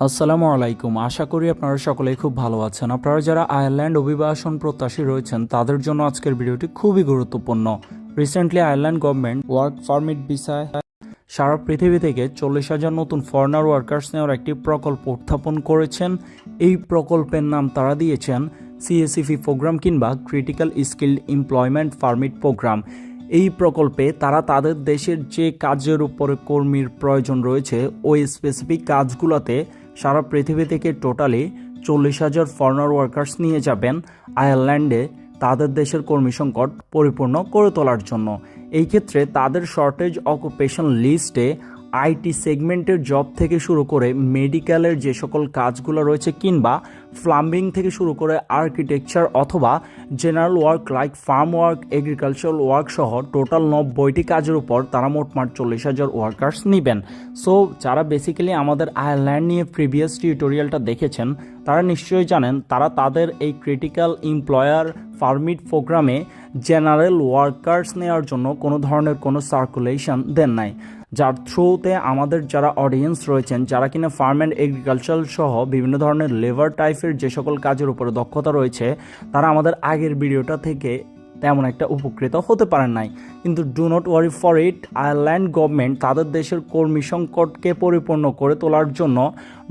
আসসালামু আলাইকুম। আশা করি আপনারা সকলে খুব ভালো আছেন। আপনারা যারা আয়ারল্যান্ড অভিবাসন প্রত্যাশী রয়েছেন, তাদের জন্য আজকের ভিডিওটি খুবই গুরুত্বপূর্ণ। Recently Ireland government work permit ভিসায় সারা পৃথিবী থেকে চল্লিশ হাজার নতুন ফরেনার ওয়ার্কার্স নেওয়ার একটি প্রকল্প উত্থাপন করেছেন। এই প্রকল্পের নাম তারা দিয়েছেন সিএসিফি প্রোগ্রাম কিংবা critical skilled employment permit program এই প্রকল্পে তারা তাদের দেশের যে কাজের উপরে কর্মীর প্রয়োজন রয়েছে, ওই স্পেসিফিক কাজগুলোতে সারা পৃথিবী থেকে টোটালি চল্লিশ হাজার ফরেনার ওয়ার্কার্স নিয়ে যাবেন আয়ারল্যান্ডে তাদের দেশের কর্মী সংকট পরিপূর্ণ করে তোলার জন্য। এই ক্ষেত্রে তাদের শর্টেজ অকুপেশন লিস্টে আইটি সেগমেন্টের জব থেকে শুরু করে মেডিকেলের যে সকল কাজগুলো রয়েছে কিংবা প্লাম্বিং থেকে শুরু করে আর্কিটেকচার অথবা general work like farm work, agricultural work সহ টোটাল নব্বইটি কাজের উপর তারা মোটমাট চল্লিশ হাজার ওয়ার্কার্স নেবেন। সো, যারা বেসিক্যালি আমাদের আয়ারল্যান্ড নিয়ে প্রিভিয়াস টিউটোরিয়ালটা দেখেছেন, তারা নিশ্চয়ই জানেন, তারা তাদের এই ক্রিটিক্যাল এমপ্লয়ার পারমিট প্রোগ্রামে জেনারেল ওয়ার্কার্স নেওয়ার জন্য কোনো ধরনের কোনো সার্কুলেশন দেন নাই। যার থ্রুতে আমাদের যারা অডিয়েন্স রয়েছেন, যারা কিনা ফার্ম অ্যান্ড এগ্রিকালচার সহ বিভিন্ন ধরনের লেবার টাইপের যে সকল কাজের উপরে দক্ষতা রয়েছে, তারা আমাদের আগের ভিডিওটা থেকে তেমন একটা উপকৃত হতে পারেন নাই। কিন্তু do not worry for it Ireland government তাদের দেশের কর্মী সংকটকে পরিপূর্ণ করে তোলার জন্য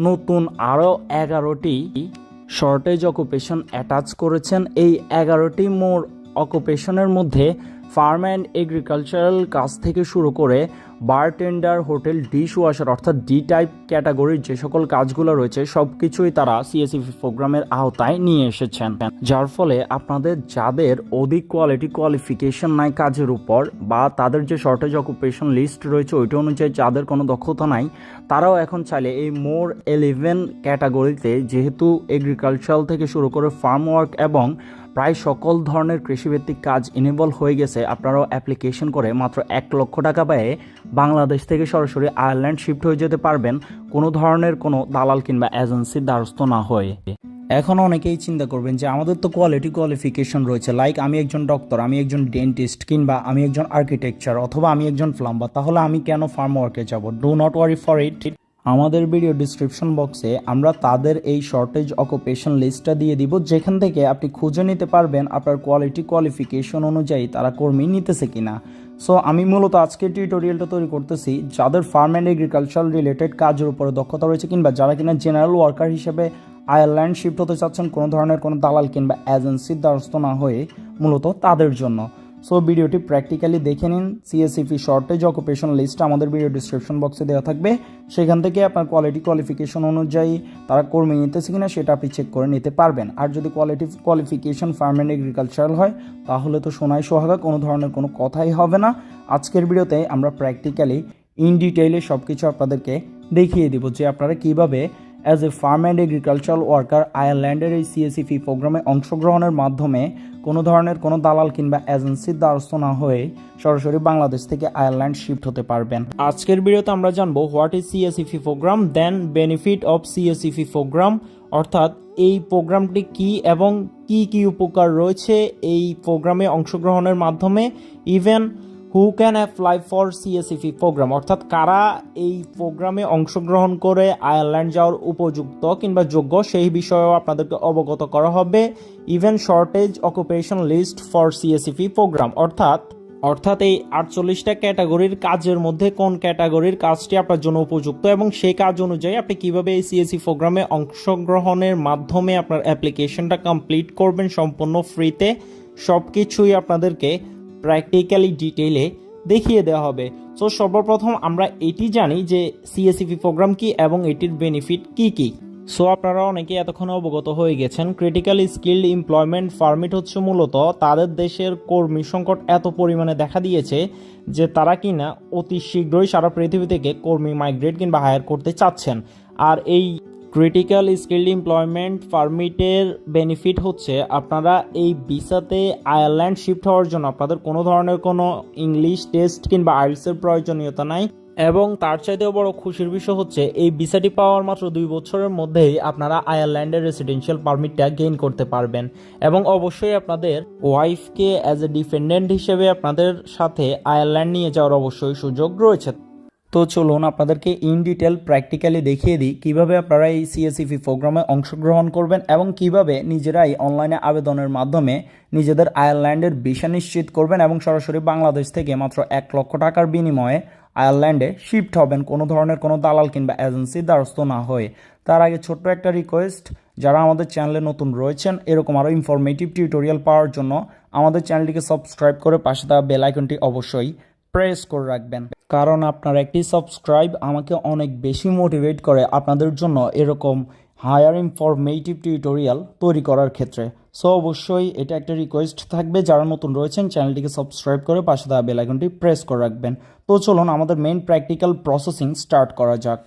নতুন আরও এগারোটি শর্টেজ অকুপেশন অ্যাটাচ করেছেন। এই এগারোটি মোর অকুপেশনের মধ্যে ফার্ম অ্যান্ড এগ্রিকালচারাল কাজ থেকে শুরু করে বারটেন্ডার, হোটেল, ডিশ ওয়াশার অর্থাৎ ডি টাইপ ক্যাটাগরির যে সকল কাজগুলো রয়েছে সব কিছুই তারা সিএসিপি প্রোগ্রামের আওতায় নিয়ে এসেছেন। যার ফলে আপনাদের যাদের অধিক কোয়ালিটি কোয়ালিফিকেশন নাই কাজের উপর বা তাদের যে শর্টেজ অকুপেশন লিস্ট রয়েছে, ওইটা অনুযায়ী যাদের কোনো দক্ষতা নাই, তারাও এখন চাইলে এই মোর এলিভেন ক্যাটাগরিতে যেহেতু এগ্রিকালচারাল থেকে শুরু করে ফার্ম ওয়ার্ক এবং প্রায় সকল ধরনের কৃষিভিত্তিক কাজ ইনেবল হয়ে গেছে। আপনারাও অ্যাপ্লিকেশন করে মাত্র এক লক্ষ টাকা ব্যয়ে বাংলাদেশ থেকে সরাসরি আয়ারল্যান্ড শিফট হয়ে যেতে পারবেন, কোনো ধরনের কোনো দালাল কিংবা এজেন্সির দ্বারস্থ না হয়ে। এখন অনেকেই চিন্তা করবেন যে আমাদের তো কোয়ালিটি কোয়ালিফিকেশন রয়েছে লাইক আমি একজন ডক্টর আমি একজন ডেন্টিস্ট কিংবা আমি একজন আর্কিটেকচার অথবা আমি একজন প্লাম্বার তাহলে আমি কেন ফার্ম ওয়ার্কে যাব? Do not worry for it আমাদের ভিডিও ডিসক্রিপশন বক্সে আমরা তাদের এই শর্টেজ অকুপেশন লিস্টটা দিয়ে দিব, যেখান থেকে আপনি খুঁজে নিতে পারবেন আপনার কোয়ালিটি কোয়ালিফিকেশন অনুযায়ী তারা কর্মী নিতেছে কিনা। সো আমি মূলত আজকে টিউটোরিয়ালটা তৈরি করতেছি যাদের ফার্ম অ্যান্ড এগ্রিকালচার রিলেটেড কাজের উপরে দক্ষতা রয়েছে কিংবা যারা কিনা জেনারেল ওয়ার্কার হিসেবে আয়ারল্যান্ড শিফট হতে চাচ্ছেন, কোনো ধরনের কোনো দালাল কিংবা এজেন্সির দ্বারস্থ না হয়ে মূলত তাদের জন্য। সো ভিডিওটি প্র্যাকটিক্যালি দেখে নিন। সিএসিপি শর্টেজ অকুপেশন লিস্ট আমাদের ভিডিও ডিসক্রিপশন বক্সে দেওয়া থাকবে। সেখান থেকে আপনার কোয়ালিটি কোয়ালিফিকেশন অনুযায়ী তারা কর্মী নিতেছে কিনা সেটা আপনি চেক করে নিতে পারবেন। আর যদি quality qualification farm and agricultural হয়, তাহলে তো সোনাই সোহাগা, কোনো ধরনের কোনো কথাই হবে না। আজকের ভিডিওতে আমরা প্র্যাকটিক্যালি ইন ডিটেইলে সব কিছু আপনাদেরকে দেখিয়ে দিব যে আপনারা কীভাবে as a farm and agricultural worker আয়ারল্যান্ডের এই সিএসিপি প্রোগ্রামে অংশগ্রহণের মাধ্যমে কোনো ধরনের কোনো দালাল কিংবা এজেন্সির দ্বারস্থ না হয়ে সরাসরি বাংলাদেশ থেকে আয়ারল্যান্ড শিফট হতে পারবেন। আজকের ভিডিওতে আমরা জানব what is CSEP program then benefit of CSEP program অর্থাৎ এই প্রোগ্রামটি কি এবং কি কি উপকার রয়েছে এই প্রোগ্রামে অংশগ্রহণের মাধ্যমে even who can apply for CSEP program অর্থাৎ কারা এই প্রোগ্রামে অংশগ্রহণ করে আয়ারল্যান্ড যাওয়ার উপযুক্ত কিংবা যোগ্য, সেই বিষয়েও আপনাদেরকে অবগত করা হবে। Even shortage occupation list for CSEP program অর্থাৎ অর্থাৎ এই আটচল্লিশটা ক্যাটাগরির কাজের মধ্যে কোন ক্যাটাগরির কাজটি আপনার জন্য উপযুক্ত এবং সেই কাজ অনুযায়ী আপনি কীভাবে এই সিএসসি প্রোগ্রামে অংশগ্রহণের মাধ্যমে আপনার অ্যাপ্লিকেশনটা কমপ্লিট করবেন সম্পূর্ণ ফ্রিতে সব কিছুই আপনাদেরকে প্র্যাকটিক্যালি ডিটেইলে দেখিয়ে দেওয়া হবে। সো সর্বপ্রথম আমরা এটি জানি যে সিএসিপি প্রোগ্রাম কি এবং এটির বেনিফিট কি কি। সো আপনারা অনেকে এতক্ষণ অবগত হয়ে গেছেন ক্রিটিক্যাল স্কিল্ড এমপ্লয়মেন্ট পারমিট হচ্ছে মূলত তাদের দেশের কর্মী সংকট এত পরিমাণে দেখা দিয়েছে যে তারা কিনা অতি শীঘ্রই সারা পৃথিবী থেকে কর্মী মাইগ্রেট কিংবা হায়ার করতে চাচ্ছেন। আর এই ক্রিটিক্যাল স্কিল্ড এমপ্লয়মেন্ট পারমিটের বেনিফিট হচ্ছে আপনারা এই ভিসাতে আয়ারল্যান্ড শিফট হওয়ার জন্য আপনাদের কোনো ধরনের কোনো ইংলিশ টেস্ট কিংবা আইলসের প্রয়োজনীয়তা নাই। এবং তার চাইতেও বড় খুশির বিষয় হচ্ছে এই ভিসাটি পাওয়ার মাত্র দুই বছরের মধ্যেই আপনারা আয়ারল্যান্ডের রেসিডেন্সিয়াল পারমিটটা গেইন করতে পারবেন। এবং অবশ্যই আপনাদের ওয়াইফকে অ্যাজ এ ডিপেন্ডেন্ট হিসেবে আপনাদের সাথে আয়ারল্যান্ড নিয়ে যাওয়ার অবশ্যই সুযোগ রয়েছে। তো চলুন আপনাদেরকে ইন ডিটেল প্র্যাকটিক্যালি দেখিয়ে দিই কীভাবে আপনারা এই সিএসিপি প্রোগ্রামে অংশগ্রহণ করবেন এবং কীভাবে নিজেরাই অনলাইনে আবেদনের মাধ্যমে নিজেদের আয়ারল্যান্ডের ভিসা নিশ্চিত করবেন এবং সরাসরি বাংলাদেশ থেকে মাত্র এক লক্ষ টাকার বিনিময়ে আয়ারল্যান্ডে শিফট হবেন কোনো ধরনের কোনো দালাল কিংবা এজেন্সির দ্বারস্থ না হয়ে। তার আগে ছোট্ট একটা রিকোয়েস্ট যারা আমাদের চ্যানেলে নতুন রয়েছেন, এরকম আরও ইনফরমেটিভ টিউটোরিয়াল পাওয়ার জন্য আমাদের চ্যানেলটিকে সাবস্ক্রাইব করে পাশে থাকা বেল আইকনটি অবশ্যই প্রেস করে রাখবেন। কারণ আপনার একটি সাবস্ক্রাইব আমাকে অনেক বেশি মোটিভেট করে আপনাদের জন্য এরকম হায়ার ইনফরমেটিভ টিউটোরিয়াল তৈরি করার ক্ষেত্রে। সো অবশ্যই এটা একটা রিকোয়েস্ট থাকবে। যারা নতুন রয়েছেন চ্যানেলটিকে সাবস্ক্রাইব করে পাশে দেওয়া বেলাইকনটি প্রেস করে রাখবেন। তো চলুন, আমাদের মেন প্র্যাকটিক্যাল প্রসেসিং স্টার্ট করা যাক।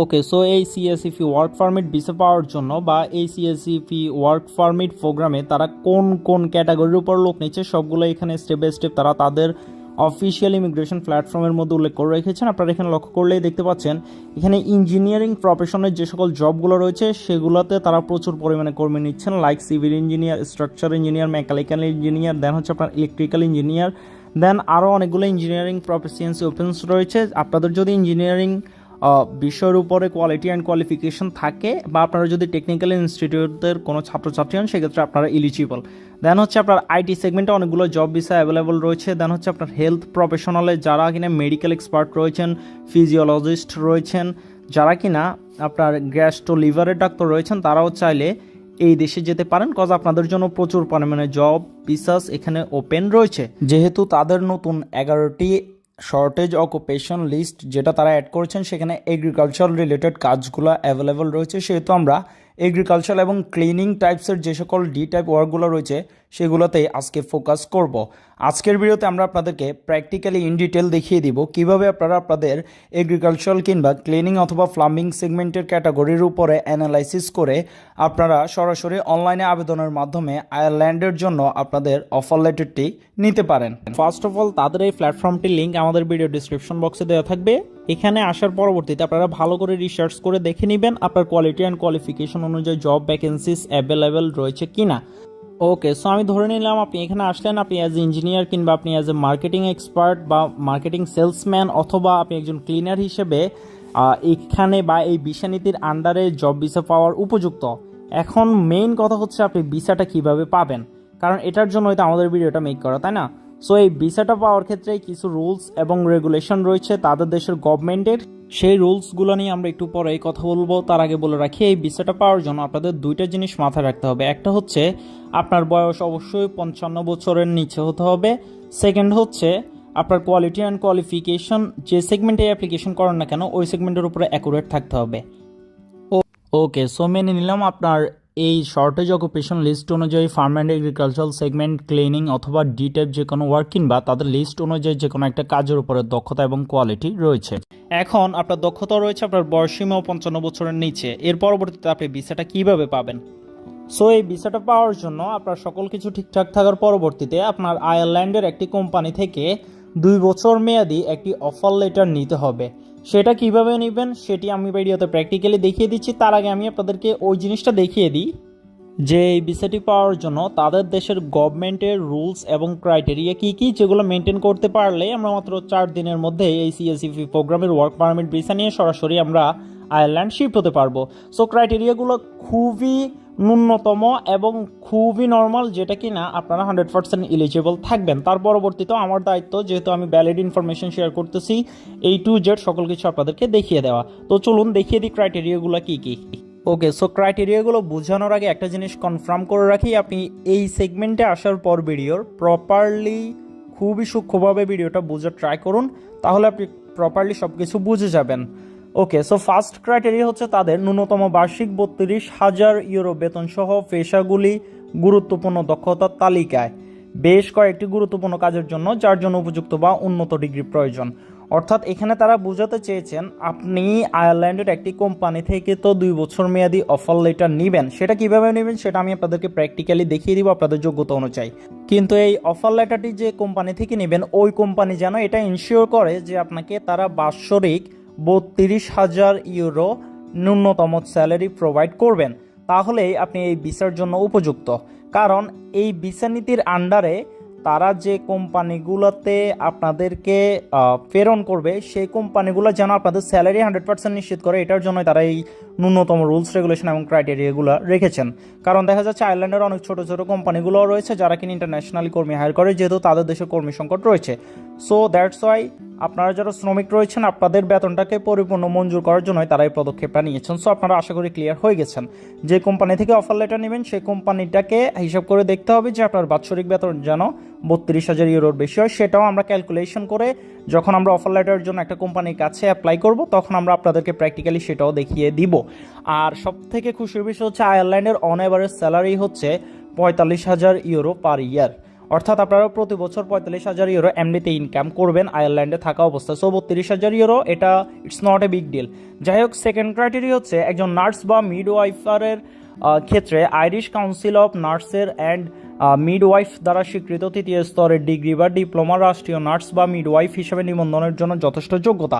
ওকে সো এই সিএসইপি ওয়ার্ক পারমিট ভিসা পাওয়ার জন্য বা এই সিএসইপি ওয়ার্ক পারমিট প্রোগ্রামে তারা কোন কোন ক্যাটাগরির উপর লোক নিচ্ছে সবগুলো এখানে স্টেপ বাই স্টেপ তারা তাদের অফিসিয়াল ইমিগ্রেশন প্ল্যাটফর্মের মধ্যে উল্লেখ করে রেখেছেন। আপনারা এখানে লক্ষ্য করলেই দেখতে পাচ্ছেন, এখানে ইঞ্জিনিয়ারিং প্রফেশনের যে সকল জবগুলো রয়েছে, সেগুলোতে তারা প্রচুর পরিমাণে কর্মী নিচ্ছেন like civil engineer structure engineer mechanical engineer then হচ্ছে আপনার ইলেকট্রিক্যাল ইঞ্জিনিয়ার দেন আরও অনেকগুলো ইঞ্জিনিয়ারিং প্রফেসিয়েন্সি ওপেন্স রয়েছে। আপনাদের যদি ইঞ্জিনিয়ারিং বিষয়ের উপরে কোয়ালিটি অ্যান্ড কোয়ালিফিকেশন থাকে বা আপনারা যদি টেকনিক্যাল ইনস্টিটিউটের কোনো ছাত্রছাত্রী হন, সেক্ষেত্রে আপনারা ইলিজিবল দেন হচ্ছে আপনার আইটি সেগমেন্টে অনেকগুলো জব ভিসা অ্যাভেলেবল রয়েছে। দেন হচ্ছে আপনার হেলথ প্রফেশনালে যারা কিনা মেডিকেল এক্সপার্ট রয়েছেন ফিজিওলজিস্ট রয়েছেন, যারা কিনা আপনার গ্যাস্ট্রো লিভারের ডাক্তার রয়েছেন, তারাও চাইলে এই দেশে যেতে পারেন কজ আপনাদের জন্য প্রচুর পরিমাণে জব বিসাস এখানে ওপেন রয়েছে। যেহেতু তাদের নতুন এগারোটি শর্টেজ অকুপেশন লিস্ট যেটা তারা অ্যাড করেছেন, সেখানে এগ্রিকালচার রিলেটেড কাজগুলো অ্যাভেলেবল রয়েছে। সেহেতু আমরা এগ্রিকালচার এবং ক্লিনিং টাইপসের যে সকল ডি টাইপ ওয়ার্কগুলো রয়েছে সেগুলোতেই আজকে ফোকাস করব। আজকের ভিডিওতে আমরা আপনাদেরকে প্র্যাকটিক্যালি ইন ডিটেল দেখিয়ে দিব কীভাবে আপনারা আপনাদের এগ্রিকালচার কিংবা ক্লিনিং অথবা প্লাম্বিং সেগমেন্টের ক্যাটাগরির উপরে অ্যানালাইসিস করে আপনারা সরাসরি অনলাইনে আবেদনের মাধ্যমে আয়ারল্যান্ডের জন্য আপনাদের অফার লেটারটি নিতে পারেন। ফার্স্ট অফ অল তাদের এই প্ল্যাটফর্মটির লিঙ্ক আমাদের ভিডিও ডিসক্রিপশন বক্সে দেওয়া থাকবে। এখানে আসার পরবর্তীতে আপনারা ভালো করে রিসার্চ করে দেখে নেবেন আপনার কোয়ালিটি অ্যান্ড কোয়ালিফিকেশন অনুযায়ী জব ভ্যাকেন্সিস অ্যাভেলেবেল রয়েছে কিনা। ওকে সো আমি ধরে নিলাম আপনি এখানে আসলেন, আপনি অ্যাজ এ ইঞ্জিনিয়ার কিংবা আপনি অ্যাজ এ মার্কেটিং এক্সপার্ট বা মার্কেটিং সেলসম্যান অথবা আপনি একজন ক্লিনার হিসেবে এখানে বা এই ভিসা নীতির আন্ডারে জব ভিসা পাওয়ার উপযুক্ত। এখন মেইন কথা হচ্ছে আপনি ভিসাটা কীভাবে পাবেন। কারণ এটার জন্য হয়তো আমাদের ভিডিওটা মেক করা, তাই না? সো এই ভিসাটা পাওয়ার ক্ষেত্রে কিছু রুলস এবং রেগুলেশন রয়েছে তাদের দেশের গভর্নমেন্টের সেই রুলসগুলো নিয়ে আমরা একটু পরে কথা বলব। তার আগে বলে রাখি, এই ভিসাটা পাওয়ার জন্য আপনাদের দুইটা জিনিস মাথায় রাখতে হবে। একটা হচ্ছে, আপনার বয়স অবশ্যই পঞ্চান্ন বছরের নিচে হতে হবে। সেকেন্ড হচ্ছে, আপনার কোয়ালিটি অ্যান্ড কোয়ালিফিকেশন যে সেগমেন্টে অ্যাপ্লিকেশন করেন না কেন, ওই সেগমেন্টের উপরে অ্যাকুরেট থাকতে হবে। ওকে সো মেনে নিলাম আপনার এই শর্টেজ অকুপেশন লিস্ট অনুযায়ী farm and agricultural segment cleaning অথবা ডি টাইপ যে কোনো ওয়ার্ক কিংবা তাদের লিস্ট অনুযায়ী যে কোনো একটা কাজের উপরে দক্ষতা এবং কোয়ালিটি রয়েছে। এখন আপনার দক্ষতা রয়েছে, আপনার বয়সীমাও পঞ্চান্ন বছরের নিচে। এর পরবর্তীতে আপনি ভিসাটা কীভাবে পাবেন? সো এই ভিসাটা পাওয়ার জন্য আপনার সকল কিছু ঠিকঠাক থাকার পরবর্তীতে আপনার আয়ারল্যান্ডের একটি কোম্পানি থেকে দুই বছর মেয়াদি একটি অফার লেটার নিতে হবে। সেটা কীভাবে নেবেন সেটি আমি ভিডিওতে প্র্যাকটিক্যালি দেখিয়ে দিচ্ছি। তার আগে আমি আপনাদেরকে ওই জিনিসটা দেখিয়ে দিই যে এই ভিসাটি পাওয়ার জন্য তাদের দেশের গভর্নমেন্টের রুলস এবং ক্রাইটেরিয়া কি কি যেগুলো মেনটেন করতে পারলে আমরা মাত্র চার দিনের মধ্যে এই সিএসিপি প্রোগ্রামের ওয়ার্ক পারমিট ভিসা নিয়ে সরাসরি আমরা আয়ারল্যান্ড শিফট হতে পারব। সো ক্রাইটেরিয়াগুলো খুবই ন্যূনতম এবং খুবই নর্মাল যেটা কি না আপনারা হান্ড্রেড পার্সেন্ট ইলিজিবল থাকবেন। তার পরবর্তীতেও আমার দায়িত্ব, যেহেতু আমি ভ্যালিড ইনফরমেশন শেয়ার করতেছি এই টু জেড সকল কিছু আপনাদেরকে দেখিয়ে দেওয়া। তো চলুন দেখিয়ে দিই ক্রাইটেরিয়াগুলো কি কি। ওকে সো ক্রাইটেরিয়াগুলো বোঝানোর আগে একটা জিনিস কনফার্ম করে রাখি, আপনি এই সেগমেন্টে আসার পর ভিডিওর প্রপারলি খুবই সূক্ষ্মভাবে ভিডিওটা বোঝার ট্রাই করুন, তাহলে আপনি প্রপারলি সব কিছু বুঝে যাবেন। ওকে সো ফার্স্ট ক্রাইটেরিয়া হচ্ছে তাদের ন্যূনতম বার্ষিক বত্রিশ হাজার ইউরো বেতন সহ পেশাগুলি গুরুত্বপূর্ণ দক্ষতার তালিকায়। বেশ কয়েকটি গুরুত্বপূর্ণ কাজের জন্য, যার জন্য উপযুক্ত বা উন্নত ডিগ্রি প্রয়োজন। অর্থাৎ এখানে তারা বোঝাতে চেয়েছেন, আপনি আয়ারল্যান্ডের একটি কোম্পানি থেকে তো দুই বছর মেয়াদি অফার লেটার নেবেন। সেটা কীভাবে নেবেন সেটা আমি আপনাদেরকে প্র্যাকটিক্যালি দেখিয়ে দিব আপনাদের যোগ্যতা অনুযায়ী। কিন্তু এই অফার লেটারটি যে কোম্পানি থেকে নেবেন, ওই কোম্পানি যেন এটা ইনশিওর করে যে আপনাকে তারা বাৎসরিক বত্রিশ হাজার ইউরো ন্যূনতম স্যালারি প্রোভাইড করবেন। তাহলেই আপনি এই ভিসার জন্য উপযুক্ত। কারণ এই ভিসা নীতির আন্ডারে তারা যে কোম্পানিগুলোতে আপনাদেরকে প্রেরণ করবে, সেই কোম্পানিগুলো যেন আপনাদের স্যালারি হান্ড্রেড পার্সেন্ট নিশ্চিত করে, এটার জন্য তারা এই ন্যূনতম রুলস, রেগুলেশন এবং ক্রাইটেরিয়াগুলো রেখেছেন। কারণ দেখা যাচ্ছে আয়ারল্যান্ডের অনেক ছোটো ছোটো কোম্পানিগুলোও রয়েছে যারা কিনা ইন্টারন্যাশনালি কর্মী হায়ার করে, যেহেতু তাদের দেশে কর্মী সংকট রয়েছে। সো দ্যাটস ওয়াই আপনারা যারা শ্রমিক রয়েছেন, আপনাদের বেতনটাকে পরিপূর্ণ মঞ্জুর করার জন্যই তারা এই পদক্ষেপটা নিয়েছেন। সো আপনারা আশা করি ক্লিয়ার হয়ে গেছেন। যে কোম্পানি থেকে অফার লেটার নেবেন, সেই কোম্পানিটাকে হিসাব করে দেখতে হবে যে আপনার বাৎসরিক বেতন যেন বত্রিশ হাজার ইউরোর বেশি হয়। সেটাও আমরা ক্যালকুলেশন করে যখন আমরা অফার লেটারের জন্য একটা কোম্পানির কাছে অ্যাপ্লাই করব, তখন আমরা আপনাদেরকে প্র্যাকটিক্যালি সেটাও দেখিয়ে দিব। আর সব থেকে খুশির বিষয় হচ্ছে আয়ারল্যান্ডের অন এভারেজ স্যালারি হচ্ছে পঁয়তাল্লিশ হাজার ইউরো পার ইয়ার অর্থাৎ আপনারা প্রতি বছর পঁয়তাল্লিশ হাজার ইউরো এমনিতে ইনকাম করবেন আয়ারল্যান্ডে থাকা অবস্থায়। সো বত্রিশ হাজার ইউরো এটা it's not a big deal যাই হোক সেকেন্ড ক্রাইটেরিয়া হচ্ছে একজন নার্স বা মিডওয়াইফারের ক্ষেত্রে আইরিশ কাউন্সিল অফ নার্সের অ্যান্ড মিডওয়াইফ দ্বারা স্বীকৃত তৃতীয় স্তরের ডিগ্রি বা ডিপ্লোমা রাষ্ট্রীয় নার্স বা মিডওয়াইফ হিসেবে নিবন্ধনের জন্য যথেষ্ট যোগ্যতা।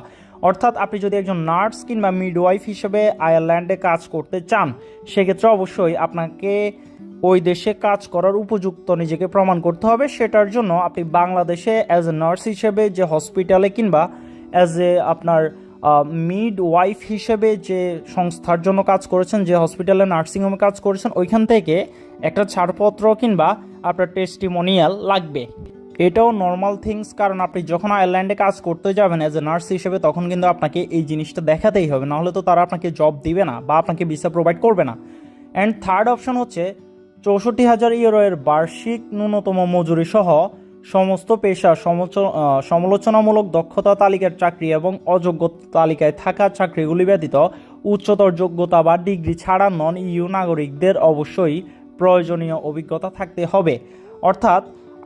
অর্থাৎ আপনি যদি একজন নার্স কিংবা মিডওয়াইফ হিসেবে আয়ারল্যান্ডে কাজ করতে চান, সেক্ষেত্রে অবশ্যই আপনাকে ওই দেশে কাজ করার উপযুক্ত নিজেকে প্রমাণ করতে হবে, সেটার জন্য আপনি বাংলাদেশে অ্যাজ এ নার্স হিসেবে যে হসপিটালে কিংবা অ্যাজ এ আপনার মিড ওয়াইফ হিসেবে যে সংস্থার জন্য কাজ করেছেন, যে হসপিটালে নার্সিংহোমে কাজ করেছেন, ওইখান থেকে একটা ছাড়পত্র কিংবা আপনার টেস্টিমোনিয়াল লাগবে। এটাও নর্মাল থিংস কারণ আপনি যখন আয়ারল্যান্ডে কাজ করতে যাবেন অ্যাজ এ নার্স হিসেবে, তখন কিন্তু আপনাকে এই জিনিসটা দেখাতেই হবে, নাহলে তো তারা আপনাকে জব দিবে না বা আপনাকে ভিসা প্রোভাইড করবে না। অ্যান্ড থার্ড অপশন হচ্ছে চৌষট্টি হাজার ইউরো এর বার্ষিক ন্যূনতম মজুরি সহ সমস্ত পেশা সমালোচনামূলক দক্ষতা তালিকার চাকরি এবং অযোগ্য তালিকায় থাকা চাকরিগুলি ব্যতীত উচ্চতর যোগ্যতা বা ডিগ্রি ছাড়া নন ইউ নাগরিকদের অবশ্যই প্রয়োজনীয় অভিজ্ঞতা থাকতে হবে। অর্থাৎ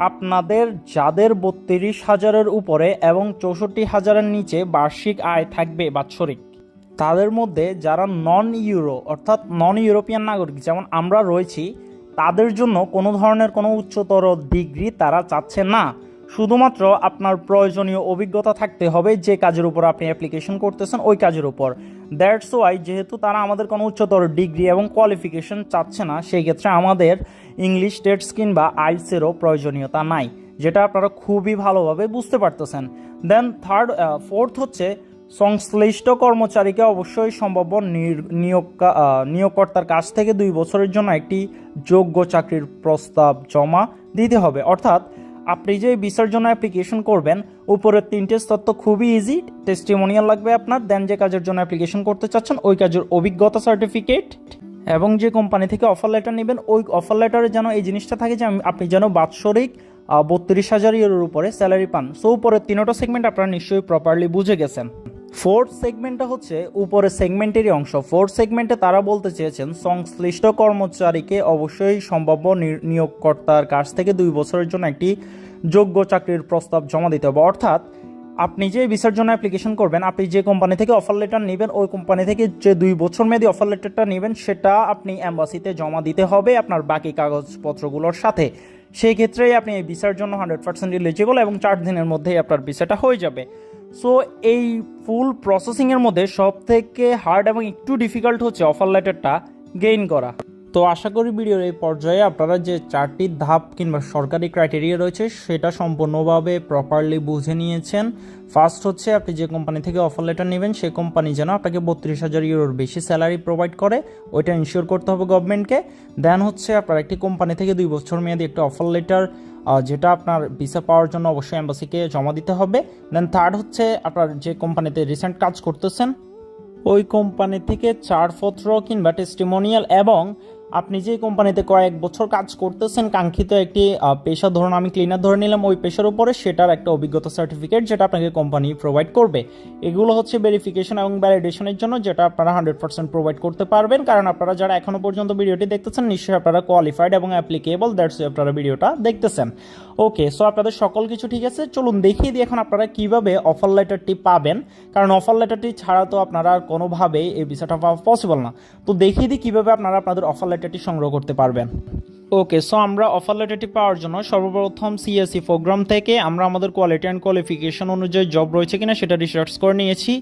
আপনাদের যাদের বত্রিশ হাজারের উপরে এবং চৌষট্টি হাজারের নিচে বার্ষিক আয় থাকবে বাৎসরিক, তাদের মধ্যে যারা নন ইউরো অর্থাৎ নন ইউরোপিয়ান নাগরিক, যেমন আমরা রয়েছি তাদের জন্য কোনো ধরনের কোনো উচ্চতর ডিগ্রি তারা চাচ্ছে না। শুধুমাত্র আপনার প্রয়োজনীয় অভিজ্ঞতা থাকতে হবে যে কাজের উপর আপনি অ্যাপ্লিকেশন করতেছেন, ওই কাজের উপর। দ্যাটস ওয়াই যেহেতু তারা আমাদের কোনো উচ্চতর ডিগ্রি এবং কোয়ালিফিকেশন চাচ্ছে না, সেই ক্ষেত্রে আমাদের ইংলিশ টেটস কিংবা আইলসেরও প্রয়োজনীয়তা নাই, যেটা আপনারা খুবই ভালোভাবে বুঝতে পারতেছেন। দেন থার্ড ফোর্থ হচ্ছে সংশ্লিষ্ট কর্মচারীকে অবশ্যই সম্ভাব্য নিয়োগ নিয়োগকর্তার কাছ থেকে দুই বছরের জন্য একটি যোগ্য চাকরির প্রস্তাব জমা দিতে হবে। অর্থাৎ, আপনি যে ভিসার জন্য অ্যাপ্লিকেশন করবেন, উপরের তিনটে তথ্য খুবই ইজি টেস্টিমোনিয়াল লাগবে আপনার দেন যে কাজের জন্য অ্যাপ্লিকেশন করতে চাচ্ছেন, ওই কাজের অভিজ্ঞতা সার্টিফিকেট এবং যে কোম্পানি থেকে অফার লেটার নেবেন, ওই অফার লেটারে যেন এই জিনিসটা থাকে যে আপনি যেন বাৎসরিক বত্রিশ হাজার ইউরোর উপরে স্যালারি পান। সো উপরের তিনোটা সেগমেন্ট আপনারা নিশ্চয়ই প্রপারলি বুঝে গেছেন। ফোর্থ সেগমেন্টটা হচ্ছে উপরের সেগমেন্টেরই অংশ। ফোর্থ সেগমেন্টে তারা বলতে চেয়েছেন, সংশ্লিষ্ট কর্মচারীকে অবশ্যই সম্ভাব্য নিয়োগকর্তার কাছ থেকে দুই বছরের জন্য একটি যোগ্য চাকরির প্রস্তাব জমা দিতে হবে। অর্থাৎ, আপনি যে ভিসার জন্য অ্যাপ্লিকেশন করবেন, আপনি যে কোম্পানি থেকে অফার লেটার নেবেন, ওই কোম্পানি থেকে যে দুই বছর মেয়াদি অফার লেটারটা নেবেন, সেটা আপনি অ্যাম্বাসিতে জমা দিতে হবে আপনার বাকি কাগজপত্রগুলোর সাথে। সেই ক্ষেত্রেই আপনি এই ভিসার জন্য হান্ড্রেড পার্সেন্ট ইলিজিবল এবং চার দিনের মধ্যেই আপনার ভিসাটা হয়ে যাবে। সো এই ফুল প্রসেসিংয়ের মধ্যে সব থেকে হার্ড এবং একটু ডিফিকাল্ট হচ্ছে অফার লেটারটা গেইন করা। তো আশা করি ভিডিওর এই পর্যায়ে আপনারা যে চারটি ধাপ কিংবা সরকারি ক্রাইটেরিয়া রয়েছে, সেটা সম্পূর্ণভাবে প্রপারলি বুঝে নিয়েছেন। ফার্স্ট হচ্ছে আপনি যে কোম্পানি থেকে অফার লেটার নেবেন সেই কোম্পানি যেন আপনাকে বত্রিশ হাজার ইউরোর বেশি স্যালারি প্রোভাইড করে, ওইটা ইনশিওর করতে হবে গভর্নমেন্টকে দেন হচ্ছে আপনার একটি কোম্পানি থেকে দুই বছর মেয়াদি একটা অফার লেটার যেটা আপনার ভিসা পাওয়ার জন্য অবশ্যই অ্যাম্বাসিকে জমা দিতে হবে। দেন থার্ড হচ্ছে আপনার যে কোম্পানিতে রিসেন্ট কাজ করতেছেন, ওই কোম্পানি থেকে ছাড়পত্র কিংবা টেস্টিমোনিয়াল এবং আপনি যে কোম্পানিতে কয়েক বছর কাজ করতেছেন, কাঙ্ক্ষিত একটি পেশা ধরুন, আমি ক্লিনার ধরে নিলাম, ওই পেশার উপরে সেটার একটা অভিজ্ঞতা সার্টিফিকেট যেটা আপনাকে কোম্পানি প্রোভাইড করবে। এগুলো হচ্ছে ভেরিফিকেশন এবং ভ্যালিডেশনের জন্য যেটা আপনারা হান্ড্রেড পার্সেন্ট প্রোভাইড করতে পারবেন। কারণ আপনারা যারা এখনও পর্যন্ত ভিডিওটি দেখতেছেন, নিশ্চয়ই আপনারা কোয়ালিফাইড এবং অ্যাপ্লিকেবল দ্যাটস আপনারা ভিডিওটা দেখতেছেন। ওকে সো আপনাদের সকল কিছু ঠিক আছে? চলুন দেখিয়ে দিই এখন আপনারা কীভাবে অফার লেটারটি পাবেন। কারণ অফার লেটারটি ছাড়া তো আপনারা কোনোভাবেই এই ভিসাটা পাওয়া পসিবল না। তো দেখিয়ে দিই কীভাবে আপনারা আপনাদের অফার লেটারটি সংগ্রহ করতে পারবেন। ওকে সো আমরা অফার লেটারটি পাওয়ার জন্য সর্বপ্রথম সিএসসি প্রোগ্রাম থেকে আমরা আমাদের কোয়ালিটি অ্যান্ড কোয়ালিফিকেশন অনুযায়ী জব রয়েছে কিনা সেটা রিসার্চ করে নিয়েছি।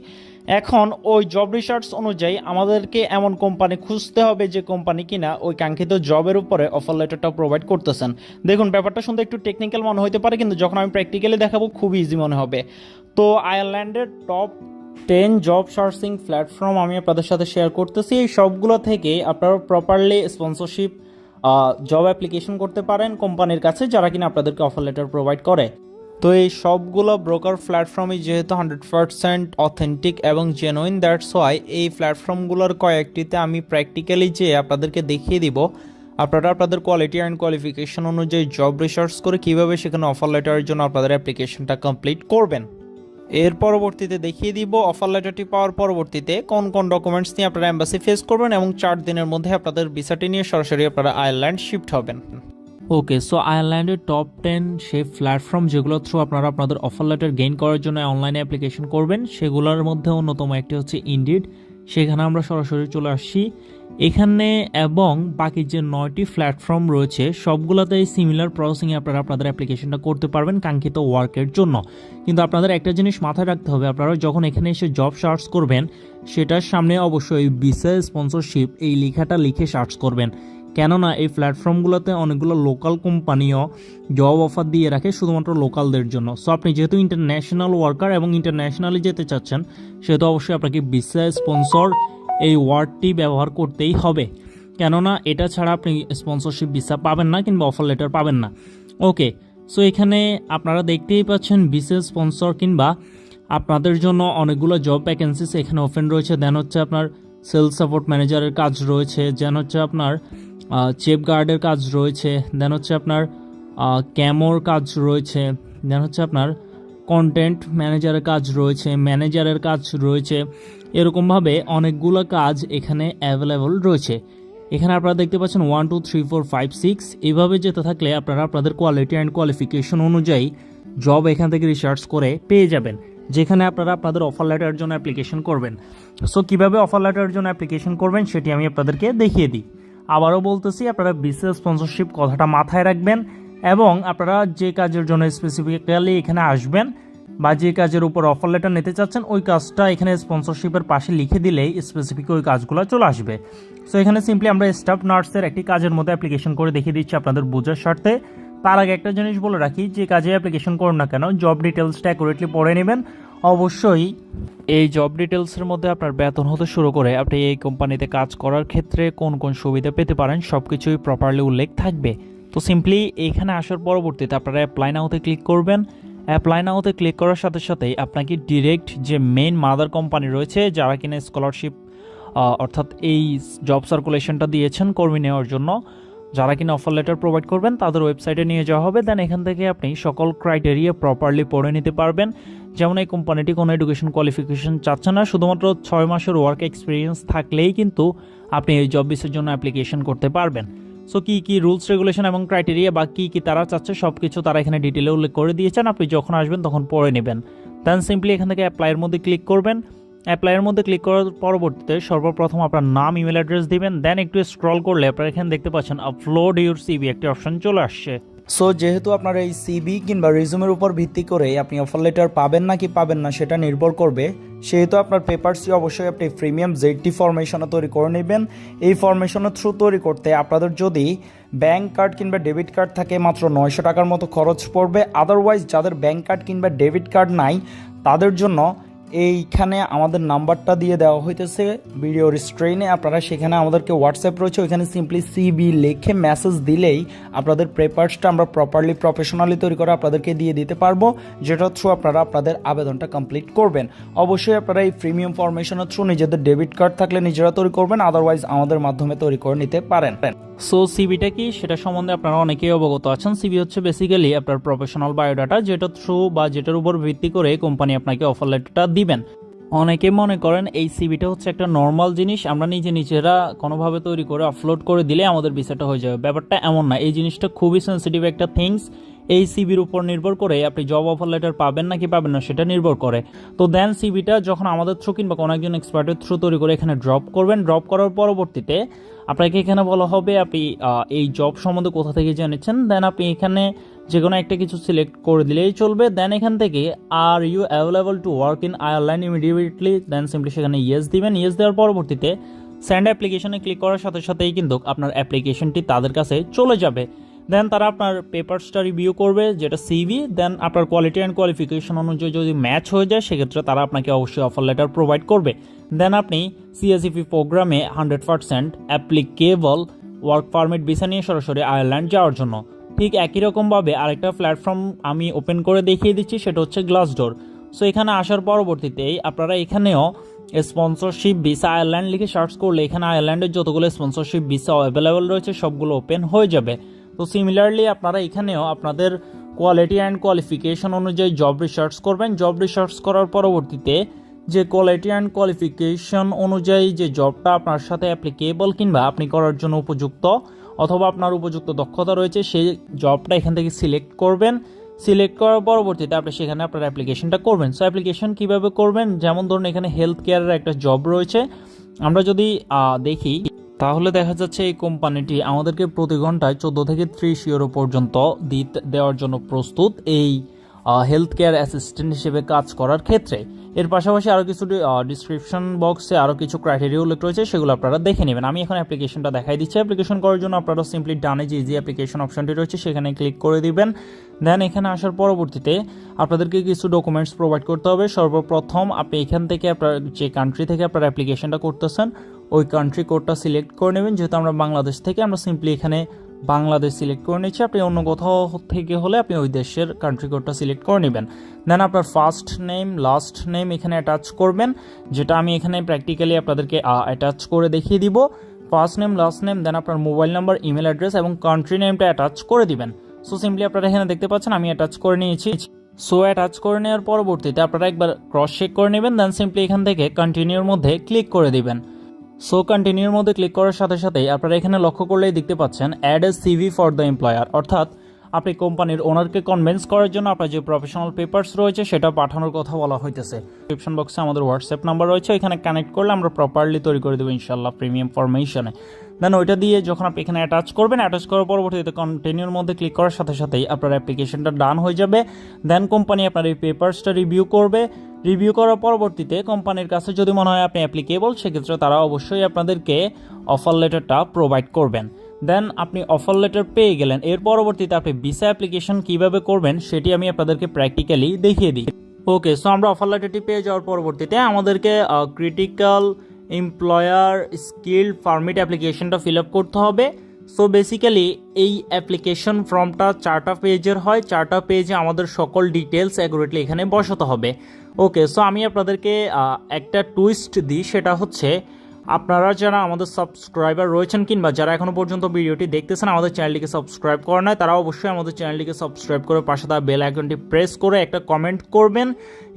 এখন ওই জব রিসার্চ অনুযায়ী আমাদেরকে এমন কোম্পানি খুঁজতে হবে যে কোম্পানি কিনা ওই কাঙ্ক্ষিত জবের উপরে অফার লেটারটা প্রোভাইড করতেছেন। দেখুন, ব্যাপারটা শুনতে একটু টেকনিক্যাল মনে হতে পারে, কিন্তু যখন আমি প্র্যাকটিক্যালি দেখাবো, খুব ইজি মনে হবে। তো আয়ারল্যান্ডের top ten job searching platform আমি আপনাদের সাথে শেয়ার করতেছি। এই সবগুলো থেকে আপনারা প্রপারলি স্পন্সরশিপ জব অ্যাপ্লিকেশন করতে পারেন কোম্পানির কাছে, যারা কিনা আপনাদেরকে অফার লেটার প্রোভাইড করে। তো এই সবগুলো ব্রোকার প্ল্যাটফর্মই যেহেতু হান্ড্রেড পারসেন্ট অথেন্টিক এবং জেনুইন দ্যাটস ওয়াই এই প্ল্যাটফর্মগুলোর কয়েকটিতে আমি প্র্যাকটিক্যালি যে আপনাদেরকে দেখিয়ে দিব, আপনারা আপনাদের কোয়ালিটি অ্যান্ড কোয়ালিফিকেশন অনুযায়ী জব রিসার্চ করে কীভাবে সেখানে অফার লেটারের জন্য আপনাদের অ্যাপ্লিকেশনটা কমপ্লিট করবেন। এর পরবর্তীতে দেখিয়ে দিব অফার লেটারটি পাওয়ার পরবর্তীতে কোন কোন ডকুমেন্টস নিয়ে আপনারা অ্যাম্বাসি ফেস করবেন এবং চার দিনের মধ্যে আপনাদের ভিসাটি নিয়ে সরাসরি আপনারা আয়ারল্যান্ড শিফট হবেন। ওকে সো আয়ারল্যান্ডের টপ টেন সেই প্ল্যাটফর্ম যেগুলো থ্রু আপনারা আপনাদের অফার লেটার গেইন করার জন্য অনলাইনে অ্যাপ্লিকেশন করবেন, সেগুলোর মধ্যে অন্যতম একটি হচ্ছে ইন্ডিড সেখানে আমরা সরাসরি চলে আসছি। এখানে এবং বাকি যে নয়টি প্ল্যাটফর্ম রয়েছে, সবগুলোতেই সিমিলার প্রসেসিংয়ে আপনারা আপনাদের অ্যাপ্লিকেশনটা করতে পারবেন কাঙ্ক্ষিত ওয়ার্কের জন্য। কিন্তু আপনাদের একটা জিনিস মাথায় রাখতে হবে, আপনারা যখন এখানে এসে জব সার্চ করবেন, সেটার সামনে অবশ্যই বিসা স্পন্সরশিপ এই লেখাটা লিখে সার্চ করবেন। কেননা এই প্ল্যাটফর্মগুলোতে অনেকগুলো লোকাল কোম্পানিও জব অফার দিয়ে রাখে শুধুমাত্র লোকালদের জন্য। সো আপনি যেহেতু ইন্টারন্যাশনাল ওয়ার্কার এবং ইন্টারন্যাশনালি যেতে চাচ্ছেন, সেহেতু অবশ্যই আপনাকে বিসা স্পন্সর এই ওয়ার্ডটি ব্যবহার করতেই হবে। কেননা এটা ছাড়া আপনি স্পন্সরশিপ ভিসা পাবেন না কিংবা অফার লেটার পাবেন না। ওকে সো এখানে আপনারা দেখতেই পাচ্ছেন বিশেষ স্পন্সর কিংবা আপনাদের জন্য অনেকগুলো জব ভ্যাকেন্সিস এখানে ওপেন রয়েছে। দেন হচ্ছে আপনার সেলস সাপোর্ট ম্যানেজারের কাজ রয়েছে। যেন হচ্ছে আপনার চেফ গার্ডের কাজ রয়েছে দেন হচ্ছে আপনার ক্যামোর কাজ রয়েছে দেন হচ্ছে আপনার কন্টেন্ট ম্যানেজারের কাজ রয়েছে ম্যানেজারের কাজ রয়েছে, এরকমভাবে অনেকগুলো কাজ এখানে অ্যাভেলেবল রয়েছে। এখানে আপনারা দেখতে পাচ্ছেন one two three four five six এইভাবে যেতে থাকলে আপনারা আপনাদের কোয়ালিটি অ্যান্ড কোয়ালিফিকেশন অনুযায়ী জব এখান থেকে রিসার্চ করে পেয়ে যাবেন, যেখানে আপনারা আপনাদের অফার লেটারের জন্য অ্যাপ্লিকেশন করবেন। সো কীভাবে অফার লেটারের জন্য অ্যাপ্লিকেশন করবেন সেটি আমি আপনাদেরকে দেখিয়ে দিই। আবারও বলতেছি, আপনারা বিসিএস স্পন্সরশিপ কথাটা মাথায় রাখবেন এবং আপনারা যে কাজের জন্য স্পেসিফিক্যালি এখানে আসবেন বা যে কাজের উপর অফার লেটার নিতে চাচ্ছেন, ওই কাজটা এখানে স্পন্সরশিপের পাশে লিখে দিলেই স্পেসিফিক ওই কাজগুলো চলে আসবে। সো এখানে সিম্পলি আমরা স্টাফ নার্সের একটি কাজের মধ্যে অ্যাপ্লিকেশন করে দেখিয়ে দিচ্ছি আপনাদের বোঝার স্বার্থে। তার আগে একটা জিনিস বলে রাখি, যে কাজে অ্যাপ্লিকেশন করুন না কেন জব ডিটেলসটা অ্যাকুরেটলি পড়ে নেবেন। অবশ্যই এই জব ডিটেলসের মধ্যে আপনার বেতন হতে শুরু করে আপনি এই কোম্পানিতে কাজ করার ক্ষেত্রে কোন কোন সুবিধা পেতে পারেন সব কিছুই প্রপারলি উল্লেখ থাকবে। তো সিম্পলি এইখানে আসার পরবর্তীতে আপনারা অ্যাপ্লাই নাওতে ক্লিক করবেন। অ্যাপ্লাই নাওতে ক্লিক করার সাথে সাথেই আপনাকে ডিরেক্ট যে মেইন মাদার কোম্পানি রয়েছে, যারা কিনা স্কলারশিপ অর্থাৎ এই জব সার্কুলেশনটা দিয়েছেন কর্মী নেওয়ার জন্য যারা কিনা অফার লেটার প্রোভাইড করবেন, তাদের ওয়েবসাইটে নিয়ে যাওয়া হবে। দেন এখান থেকে আপনি সকল ক্রাইটেরিয়া প্রপারলি পড়ে নিতে পারবেন। যেমন এই কোম্পানিটি কোনো এডুকেশন কোয়ালিফিকেশন চাচ্ছে না, শুধুমাত্র ছয় মাসের ওয়ার্ক এক্সপিরিয়েন্স থাকলেই কিন্তু আপনি এই জব বিসের জন্য অ্যাপ্লিকেশন করতে পারবেন। সো কী কী রুলস রেগুলেশন এবং ক্রাইটেরিয়া বা কী কী তারা চাচ্ছে সব কিছু তারা এখানে ডিটেলে উল্লেখ করে দিয়েছেন। আপনি যখন আসবেন, তখন পড়ে নেবেন। দেন সিম্পলি এখান থেকে অ্যাপ্লাইয়ের মধ্যে ক্লিক করবেন। অ্যাপ্লাইয়ের মধ্যে ক্লিক করার পরবর্তীতে সর্বপ্রথম আপনার নাম ইমেল অ্যাড্রেস দিবেন দেন একটু স্ক্রল করলে আপনারা এখানে দেখতে পাচ্ছেন আপলোড ইউর সিবি একটি অপশন চলে আসছে। সো যেহেতু আপনার এই সিবি কিংবা রিজুমের উপর ভিত্তি করে আপনি অফার লেটার পাবেন না কি পাবেন না সেটা নির্ভর করবে, সেহেতু আপনার পেপারসই অবশ্যই আপনি প্রিমিয়াম জেডটি ফরমেশনে তৈরি করে নেবেন। এই ফরমেশনের থ্রু তৈরি করতে আপনাদের যদি ব্যাংক কার্ড কিংবা ডেবিট কার্ড থাকে মাত্র নয়শো টাকার মতো খরচ পড়বে। আদারওয়াইজ যাদের ব্যাংক কার্ড কিংবা ডেবিট কার্ড নাই, তাদের জন্য এইখানে আমাদের নাম্বারটা দিয়ে দেওয়া হইতেছে ভিডিওর স্ক্রিনে, আপনারা সেখানে আমাদেরকে হোয়াটসঅ্যাপ রয়েছে, ওইখানে সিম্পলি সিবি লিখে মেসেজ দিলেই আপনাদের পেপারসটা আমরা প্রপারলি প্রফেশনালি তৈরি করে আপনাদেরকে দিয়ে দিতে পারব যেটার থ্রু আপনারা আপনাদের আবেদনটা কমপ্লিট করবেন। অবশ্যই আপনারা এই প্রিমিয়াম ফরমেশনের থ্রু নিজেদের ডেবিট কার্ড থাকলে নিজেরা তৈরি করবেন আদারওয়াইজ আমাদের মাধ্যমে তৈরি করে নিতে পারেন। সো সিবিটা কি? সেটা সম্বন্ধে আপনারা অনেকেই অবগত আছেন। সিবি হচ্ছে বেসিক্যালি আপনার প্রফেশনাল বায়োডাটা যেটা থ্রু বা যেটার উপর ভিত্তি করে কোম্পানি আপনাকে অফার লেটারটা দিবেন। অনেকে মনে করেন এই সিবিটা হচ্ছে একটা নর্মাল জিনিস, আমরা নিজে নিজেরা কোনোভাবে তৈরি করে আপলোড করে দিলে আমাদের বিষয়টা হয়ে যাবে। ব্যাপারটা এমন না, এই জিনিসটা খুবই সেন্সিটিভ একটা থিংস এই সিবির উপর নির্ভর করে আপনি জব অফার লেটার পাবেন নাকি পাবেন না, সেটা নির্ভর করে। তো দেন সিবিটা যখন আমাদের থ্রু কিংবা কোনো একজন এক্সপার্টের থ্রু তৈরি করে এখানে ড্রপ করবেন ড্রপ করার পরবর্তীতে আপনাকে এখানে বলা হবে, আপনি এই জব সম্বন্ধে কোথা থেকে জেনেছেন? দেন আপনি এখানে যে কোনো একটা কিছু সিলেক্ট করে দিলেই চলবে। দেন এখান থেকে are you available to work in Ireland immediately then simply সেখানে ইয়েস দিবেন। ইয়েস দেওয়ার পরবর্তীতে স্যান্ড অ্যাপ্লিকেশনে ক্লিক করার সাথে সাথেই কিন্তু আপনার অ্যাপ্লিকেশনটি তাদের কাছে চলে যাবে। দেন তারা আপনার পেপারসটা রিভিউ করবে, যেটা সিভি দেন আপনার কোয়ালিটি অ্যান্ড কোয়ালিফিকেশন অনুযায়ী যদি ম্যাচ হয়ে যায়, সেক্ষেত্রে তারা আপনাকে অবশ্যই অফার লেটার প্রোভাইড করবে। দেন আপনি সিএসিপি প্রোগ্রামে hundred percent applicable work permit visa নিয়ে সরাসরি আয়ারল্যান্ড যাওয়ার জন্য। ঠিক একই রকমভাবে আরেকটা প্ল্যাটফর্ম আমি ওপেন করে দেখিয়ে দিচ্ছি, সেটা হচ্ছে গ্লাসডোর সো এখানে আসার পরবর্তীতেই আপনারা এখানেও স্পন্সরশিপ ভিসা আয়ারল্যান্ড লিখে সার্চ করলে এখানে আয়ারল্যান্ডের যতগুলো স্পন্সরশিপ ভিসা অ্যাভেলেবেল রয়েছে, সবগুলো ওপেন হয়ে যাবে। তো সিমিলারলি আপনারা এখানেও আপনাদের কোয়ালিটি অ্যান্ড কোয়ালিফিকেশন অনুযায়ী জব রিসার্চ করবেন। জব রিসার্চ করার পরবর্তীতে যে কোয়ালিটি অ্যান্ড কোয়ালিফিকেশন অনুযায়ী যে জবটা আপনার সাথে অ্যাপ্লিকেবল কিংবা আপনি করার জন্য উপযুক্ত অথবা আপনার উপযুক্ত দক্ষতা রয়েছে, সেই জবটা এখান থেকে সিলেক্ট করবেন। সিলেক্ট করার পরবর্তীতে আপনি সেখানে আপনার অ্যাপ্লিকেশনটা করবেন। সো অ্যাপ্লিকেশন কীভাবে করবেন? যেমন ধরুন, এখানে হেলথ কেয়ারের একটা জব রয়েছে। আমরা যদি দেখি, তাহলে দেখা যাচ্ছে এই কোম্পানিটি আমাদেরকে প্রতি ঘন্টায় চোদ্দ থেকে ত্রিশ ইউরো পর্যন্ত দিতে, দেওয়ার জন্য প্রস্তুত। এই হেলথ কেয়ার অ্যাসিস্ট্যান্ট হিসেবে কাজ করার ক্ষেত্রে। এর পাশাপাশি আরও কিছু ডিসক্রিপশন বক্সে আরও কিছু ক্রাইটেরিয়া উল্লেখ রয়েছে, সেগুলো আপনারা দেখে নেবেন। আমি এখন অ্যাপ্লিকেশনটা দেখাই দিচ্ছি। অ্যাপ্লিকেশন করার জন্য আপনারা সিম্পলি ডানে যে ইজি অ্যাপ্লিকেশন অপশনটি রয়েছে, সেখানে ক্লিক করে দিবেন। দেন এখানে আসার পরবর্তীতে আপনাদেরকে কিছু ডকুমেন্টস প্রোভাইড করতে হবে। সর্বপ্রথম আপনি এখান থেকে আপনার যে কান্ট্রি থেকে আপনার অ্যাপ্লিকেশনটা করতেছেন, ওই কান্ট্রি কোডটা সিলেক্ট করে নেবেন। যেহেতু আমরা বাংলাদেশ থেকে, আমরা সিম্পলি এখানে বাংলাদেশ সিলেক্ট করে নিচ্ছি। আপনি অন্য কোথাও থেকে হলে আপনি ওই দেশের কান্ট্রি কোডটা সিলেক্ট করে নেবেন। দেন আপনার ফার্স্ট নেম লাস্ট নেম এখানে অ্যাটাচ করবেন, যেটা আমি এখানে প্র্যাকটিক্যালি আপনাদেরকে অ্যাটাচ করে দেখিয়ে দিব। First name last name then আপনার মোবাইল নাম্বার ইমেল অ্যাড্রেস এবং কান্ট্রি নেমটা অ্যাটাচ করে দিবেন। সো সিম্পলি আপনারা এখানে দেখতে পাচ্ছেন, আমি অ্যাটাচ করে নিয়েছি। সো অ্যাটাচ করে নেওয়ার পরবর্তীতে আপনারা একবার ক্রস চেক করে নেবেন দেন সিম্পলি এখান থেকে কন্টিনিউর মধ্যে ক্লিক করে দিবেন। সো কন্টিনিউর মধ্যে ক্লিক করার সাথে সাথেই আপনারা এখানে লক্ষ্য করলেই দেখতে পাচ্ছেন add a CV for the employer অর্থাৎ, আপনি কোম্পানির ওনারকে কনভিন্স করার জন্য আপনার যে প্রফেশনাল পেপারস রয়েছে, সেটা পাঠানোর কথা বলা হইতেছে। ডিসক্রিপশন বক্সে আমাদের হোয়াটসঅ্যাপ নাম্বার রয়েছে এখানে কানেক্ট করলে আমরা প্রপারলি তৈরি করে দেবো ইনশাল্লাহ প্রিমিয়াম ফরমেশনে দেন ওইটা দিয়ে যখন আপনি এখানে অ্যাটাচ করবেন অ্যাটাচ করার পরবর্তীতে কন্টিনিউর মধ্যে ক্লিক করার সাথে সাথেই আপনার অ্যাপ্লিকেশনটা ডান হয়ে যাবে। দেন কোম্পানি আপনার এই পেপারসটা রিভিউ করবে। রিভিউ করার পরবর্তীতে কোম্পানির কাছে যদি মনে হয় আপনি অ্যাপ্লিকেবল সেক্ষেত্রে তারা অবশ্যই আপনাদেরকে অফার লেটারটা প্রোভাইড করবেন। দেন আপনি অফার লেটার পেয়ে গেলেন। এর পরবর্তীতে আপনি ভিসা অ্যাপ্লিকেশন কীভাবে করবেন, সেটি আমি আপনাদেরকে প্র্যাকটিক্যালি দেখিয়ে দিই। ওকে সো আমরা অফার লেটারটি পেয়ে যাওয়ার পরবর্তীতে আমাদেরকে ক্রিটিক্যাল এমপ্লয়ার স্কিল পারমিট অ্যাপ্লিকেশনটা ফিল আপ করতে হবে। সো বেসিক্যালি এই অ্যাপ্লিকেশন ফর্মটা চারটা পেজের হয়। চারটা পেজে আমাদের সকল ডিটেলস অ্যাকুরেটলি এখানে বসাতে হবে। ওকে সো আমি আপনাদেরকে একটা টুইস্ট দিই, সেটা হচ্ছে, আপনারা যারা আমাদের সাবস্ক্রাইবার রয়েছেন কিংবা যারা এখনও পর্যন্ত ভিডিওটি দেখতেছেন, আমাদের চ্যানেলটিকে সাবস্ক্রাইব করা নয় তারা অবশ্যই আমাদের চ্যানেলটিকে সাবস্ক্রাইব করে পাশে তার বেল আইকনটি প্রেস করে একটা কমেন্ট করবেন।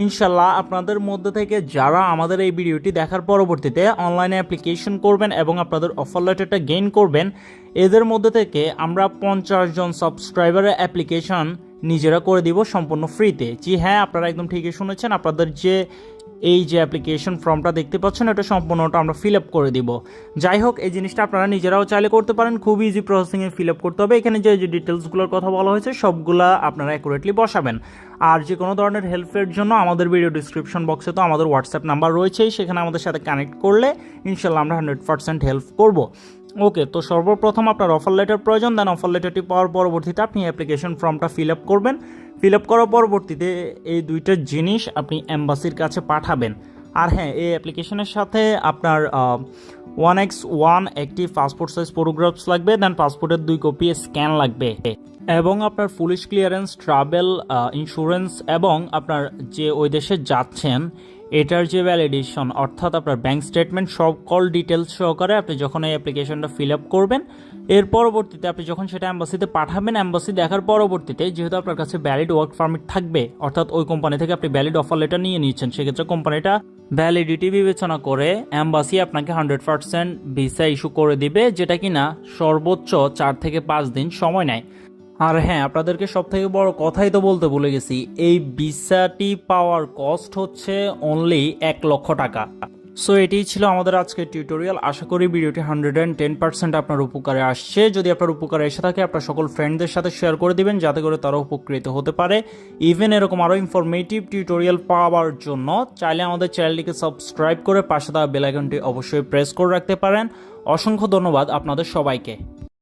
ইনশাল্লাহ আপনাদের মধ্যে থেকে যারা আমাদের এই ভিডিওটি দেখার পরবর্তীতে অনলাইনে অ্যাপ্লিকেশন করবেন এবং আপনাদের অফার লেটারটা গেইন করবেন, এদের মধ্যে থেকে আমরা পঞ্চাশ জন সাবস্ক্রাইবারের অ্যাপ্লিকেশন নিজেরা করে দিব সম্পূর্ণ ফ্রিতে। জি হ্যাঁ আপনারা একদম ঠিকই শুনেছেন। আপনাদের যে, এই যে অ্যাপ্লিকেশন ফর্মটা দেখতে পাচ্ছেন এটা সম্পূর্ণটা আমরা ফিল আপ করে দিব। যাই হোক, এই জিনিসটা আপনারা নিজেরাও চাইলে করতে পারেন। খুব ইজি প্রসেসিংয়ে ফিল আপ করতে হবে। এখানে যে ডিটেলসগুলোর কথা বলা হয়েছে, সবগুলা আপনারা অ্যাকুরেটলি বসাবেন। আর যে কোনো ধরনের হেল্পের জন্য আমাদের ভিডিও ডিসক্রিপশন বক্সে তো আমাদের হোয়াটসঅ্যাপ নাম্বার রয়েছেই। সেখানে আমাদের সাথে কানেক্ট করলে ইনশাল্লাহ আমরা হান্ড্রেড পার্সেন্ট হেল্প করব। ওকে তো সর্বপ্রথম আপনার অফার লেটার প্রয়োজন দেন অফার লেটারটি পাওয়ার পরবর্তীতে আপনি অ্যাপ্লিকেশন ফর্মটা ফিল আপ করবেন। ফিল আপ করার পরবর্তীতে এই দুইটা জিনিস আপনি অ্যাম্বাসির কাছে পাঠাবেন। আর হ্যাঁ এই অ্যাপ্লিকেশনের সাথে আপনার ওয়ান এক্স ওয়ান একটি পাসপোর্ট সাইজ ফটোগ্রাফস লাগবে দেন পাসপোর্টের দুই কপি স্ক্যান লাগবে। এবং আপনার পুলিশ ক্লিয়ারেন্স ট্রাভেল ইন্স্যুরেন্স এবং আপনার যে ওই দেশে যাচ্ছেন এটার যে ভ্যালিডেশন অর্থাৎ আপনার ব্যাঙ্ক স্টেটমেন্ট সকল ডিটেলস সহকারে আপনি যখন এই অ্যাপ্লিকেশনটা ফিল আপ করবেন, এর পরবর্তীতে আপনি যখন সেটা অ্যাম্বাসিতে পাঠাবেন অ্যাম্বাসি দেখার পরবর্তীতে যেহেতু আপনার কাছে ভ্যালিড ওয়ার্ক পারমিট থাকবে, অর্থাৎ ওই কোম্পানি থেকে আপনি ভ্যালিড অফার লেটার নিয়ে নিচ্ছেন সেক্ষেত্রে কোম্পানিটা ভ্যালিডিটি বিবেচনা করে অ্যাম্বাসি আপনাকে হান্ড্রেড পার্সেন্ট ভিসা ইস্যু করে দিবে, যেটা কিনা সর্বোচ্চ চার থেকে পাঁচ দিন সময় নেয়। আর হ্যাঁ আপনাদেরকে সব থেকে বড় কথাই তো বলতে ভুলে গেছি, এই ভিসাটি পাওয়ার কস্ট হচ্ছে অনলি এক লক্ষ টাকা। সো এটাই ছিল আমাদের আজকের টিউটোরিয়াল আশা করি ভিডিওটি হান্ড্রেড অ্যান্ড টেন পার্সেন্ট আপনার উপকারে আসছে। যদি আপনার উপকারে এসে থাকে, আপনার সকল ফ্রেন্ডদের সাথে শেয়ার করে দিবেন, যাতে করে তারা উপকৃত হতে পারে। ইভেন এরকম আরও ইনফরমেটিভ টিউটোরিয়াল পাওয়ার জন্য, চাইলে আমাদের চ্যানেলটিকে সাবস্ক্রাইব করে পাশে থাকা বেলাইকনটি অবশ্যই প্রেস করে রাখতে পারেন। অসংখ্য ধন্যবাদ আপনাদের সবাইকে।